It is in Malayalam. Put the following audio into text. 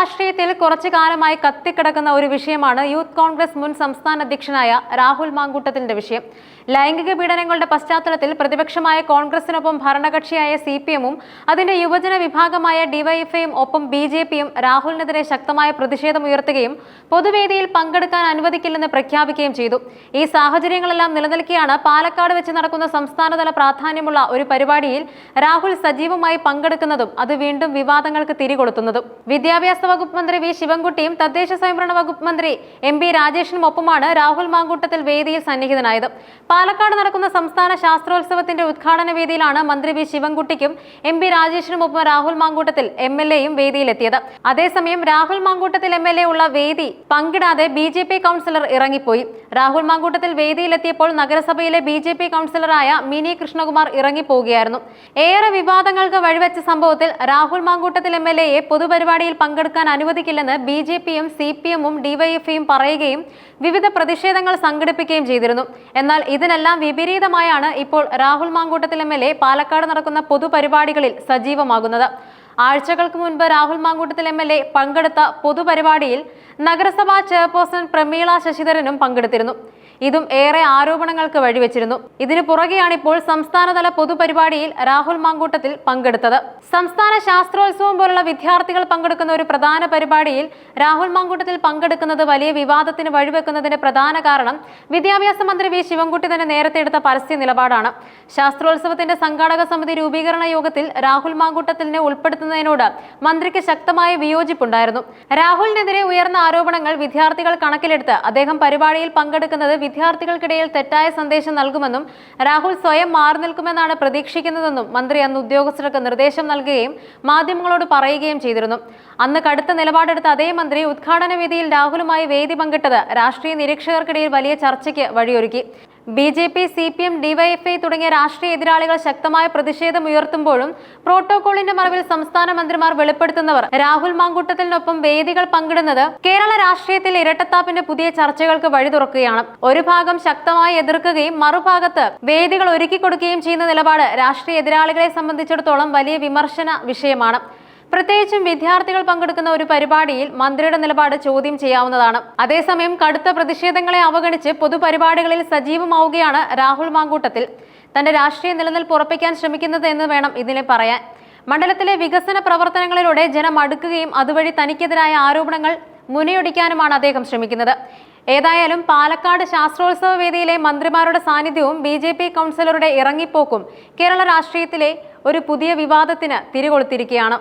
രാഷ്ട്രീയത്തിൽ കുറച്ചു കാലമായി കത്തിക്കിടക്കുന്ന ഒരു വിഷയമാണ് യൂത്ത് കോൺഗ്രസ് മുൻ സംസ്ഥാന അധ്യക്ഷനായ രാഹുൽ മാങ്കൂട്ടത്തിന്റെ വിഷയം. ലൈംഗിക പീഡനങ്ങളുടെ പശ്ചാത്തലത്തിൽ പ്രതിപക്ഷമായ കോൺഗ്രസിനൊപ്പം ഭരണകക്ഷിയായ സി പി എമ്മും അതിന്റെ യുവജന വിഭാഗമായ ഡിവൈഎഫ്ഐയും ഒപ്പം ബി ജെ പിയും രാഹുലിനെതിരെ ശക്തമായ പ്രതിഷേധം ഉയർത്തുകയും പൊതുവേദിയിൽ പങ്കെടുക്കാൻ അനുവദിക്കില്ലെന്ന് പ്രഖ്യാപിക്കുകയും ചെയ്തു. ഈ സാഹചര്യങ്ങളെല്ലാം നിലനിൽക്കെയാണ് പാലക്കാട് വെച്ച് നടക്കുന്ന സംസ്ഥാനതല പ്രാധാന്യമുള്ള ഒരു പരിപാടിയിൽ രാഹുൽ സജീവമായി പങ്കെടുക്കുന്നതും അത് വീണ്ടും വിവാദങ്ങൾക്ക് തിരികൊളുത്തുന്നതും. വിദ്യാഭ്യാസ വകുപ്പ് മന്ത്രി വി ശിവൻകുട്ടിയും തദ്ദേശ സ്വയംഭരണ വകുപ്പ് മന്ത്രി എം പി രാജേഷിനും ഒപ്പമാണ് രാഹുൽ മാങ്കൂട്ടത്തിൽ വേദിയിൽ സന്നിഹിതനായത്. പാലക്കാട് നടക്കുന്ന സംസ്ഥാന ശാസ്ത്രോത്സവത്തിന്റെ ഉദ്ഘാടന വേദിയിലാണ് മന്ത്രി വി ശിവൻകുട്ടിക്കും എം പി രാജേഷിനും ഒപ്പം രാഹുൽ മാങ്കൂട്ടത്തിൽ എം എൽ എയും വേദിയിലെത്തിയത്. അതേസമയം Rahul Mamkootathil M L A ഉള്ള വേദി പങ്കിടാതെ ബി ജെ പി കൗൺസിലർ ഇറങ്ങിപ്പോയി. രാഹുൽ മാങ്കൂട്ടത്തിൽ വേദിയിലെത്തിയപ്പോൾ നഗരസഭയിലെ ബി ജെ പി കൗൺസിലറായ മിനി കൃഷ്ണകുമാർ ഇറങ്ങിപ്പോവുകയായിരുന്നു. ഏറെ വിവാദങ്ങൾക്ക് വഴിവെച്ച സംഭവത്തിൽ രാഹുൽ മാങ്കൂട്ടത്തിൽ എം എൽ എയെ പൊതുപരിപാടിയിൽ പങ്കെടുക്കാൻ അനുവദിക്കില്ലെന്ന് ബി ജെ പിയും സി പി എമ്മും ഡിവൈഎഫ്ഐയും പറയുകയും വിവിധ പ്രതിഷേധങ്ങൾ സംഘടിപ്പിക്കുകയും ചെയ്തിരുന്നു. എന്നാൽ ഇതിനെല്ലാം വിപരീതമായാണ് ഇപ്പോൾ Rahul Mamkootathil M L A Palakkad നടക്കുന്ന പൊതുപരിപാടികളിൽ സജീവമാകുന്നത്. ആഴ്ചകൾക്ക് മുൻപ് Rahul Mamkootathil M L A പങ്കെടുത്ത പൊതുപരിപാടിയിൽ നഗരസഭാ ചെയർപേഴ്സൺ പ്രമീള ശശിധരനും പങ്കെടുത്തിരുന്നു. ഇതും ഏറെ ആരോപണങ്ങൾക്ക് വഴിവെച്ചിരുന്നു. ഇതിനു പുറകെയാണ് ഇപ്പോൾ സംസ്ഥാനതല പൊതുപരിപാടിയിൽ രാഹുൽ മാങ്കൂട്ടത്തിൽ പങ്കെടുത്തത്. സംസ്ഥാന ശാസ്ത്രോത്സവം പോലുള്ള വിദ്യാർത്ഥികൾ പങ്കെടുക്കുന്ന ഒരു പ്രധാന പരിപാടിയിൽ രാഹുൽ മാങ്കൂട്ടത്തിൽ പങ്കെടുക്കുന്നത് വലിയ വിവാദത്തിന് വഴിവെക്കുന്നതിന്റെ പ്രധാന കാരണം വിദ്യാഭ്യാസ മന്ത്രി വി. ശിവൻകുട്ടി തന്നെ നേരത്തെ എടുത്ത പരസ്യ നിലപാടാണ്. ശാസ്ത്രോത്സവത്തിന്റെ സംഘാടക സമിതി രൂപീകരണ യോഗത്തിൽ രാഹുൽ മാങ്കൂട്ടത്തിനെ മാങ്കൂട്ടത്തിലിനെ ഉൾപ്പെടുത്തുന്നതിനോട് മന്ത്രിക്ക് ശക്തമായ വിയോജിപ്പുണ്ടായിരുന്നു. രാഹുലിനെതിരെ ഉയർന്ന ആരോപണങ്ങൾ വിദ്യാർത്ഥികൾ കണക്കിലെടുത്ത് അദ്ദേഹം പരിപാടിയിൽ പങ്കെടുക്കുന്നത് വിദ്യാർത്ഥികൾക്കിടയിൽ തെറ്റായ സന്ദേശം നൽകുമെന്നും രാഹുൽ സ്വയം മാറി നിൽക്കുമെന്നാണ് പ്രതീക്ഷിക്കുന്നതെന്നും മന്ത്രി അന്ന് ഉദ്യോഗസ്ഥർക്ക് നിർദ്ദേശം നൽകുകയും മാധ്യമങ്ങളോട് പറയുകയും ചെയ്തിരുന്നു. അന്ന് കടുത്ത നിലപാടെടുത്ത അതേ മന്ത്രി ഉദ്ഘാടന വേദിയിൽ രാഹുലുമായി വേദി പങ്കിട്ടത് രാഷ്ട്രീയ നിരീക്ഷകർക്കിടയിൽ വലിയ ചർച്ചയ്ക്ക് വഴിയൊരുക്കി. B J P C P M DYFI തുടങ്ങിയ രാഷ്ട്രീയ എതിരാളികൾ ശക്തമായ പ്രതിഷേധം ഉയർത്തുമ്പോഴും പ്രോട്ടോകോളിന്റെ മറവിൽ സംസ്ഥാന മന്ത്രിമാർ വെളിപ്പെടുത്തുന്നവർ രാഹുൽ മാങ്കൂട്ടത്തിനൊപ്പം വേദികൾ പങ്കിടുന്നത് കേരള രാഷ്ട്രീയത്തിൽ ഇരട്ടത്താപ്പിന്റെ പുതിയ ചർച്ചകൾക്ക് വഴി തുറക്കുകയാണ്. ഒരു ഭാഗം ശക്തമായി എതിർക്കുകയും മറുഭാഗത്ത് വേദികൾ ഒരുക്കി കൊടുക്കുകയും ചെയ്യുന്ന നിലപാട് രാഷ്ട്രീയ എതിരാളികളെ സംബന്ധിച്ചിടത്തോളം വലിയ വിമർശന വിഷയമാണ്. പ്രത്യേകിച്ചും വിദ്യാർത്ഥികൾ പങ്കെടുക്കുന്ന ഒരു പരിപാടിയിൽ മന്ത്രിയുടെ നിലപാട് ചോദ്യം ചെയ്യാവുന്നതാണ്. അതേസമയം കടുത്ത പ്രതിഷേധങ്ങളെ അവഗണിച്ച് പൊതുപരിപാടികളിൽ സജീവമാവുകയാണ് രാഹുൽ മാങ്കൂട്ടത്തിൽ. തന്റെ രാഷ്ട്രീയ നിലനിൽപ്പ് ഉറപ്പിക്കാൻ ശ്രമിക്കുന്നത് എന്ന് വേണം ഇതിനെ പറയാൻ. മണ്ഡലത്തിലെ വികസന പ്രവർത്തനങ്ങളിലൂടെ ജനം അടുക്കുകയും അതുവഴി തനിക്കെതിരായ ആരോപണങ്ങൾ മുനയൊടിക്കാനുമാണ് അദ്ദേഹം ശ്രമിക്കുന്നത്. ഏതായാലും പാലക്കാട് ശാസ്ത്രോത്സവ വേദിയിലെ മന്ത്രിമാരുടെ സാന്നിധ്യവും ബി ജെ പി കൗൺസിലറുടെ ഇറങ്ങിപ്പോക്കും കേരള രാഷ്ട്രീയത്തിലെ ഒരു പുതിയ വിവാദത്തിന് തിരികൊളുത്തിരിക്കുകയാണ്.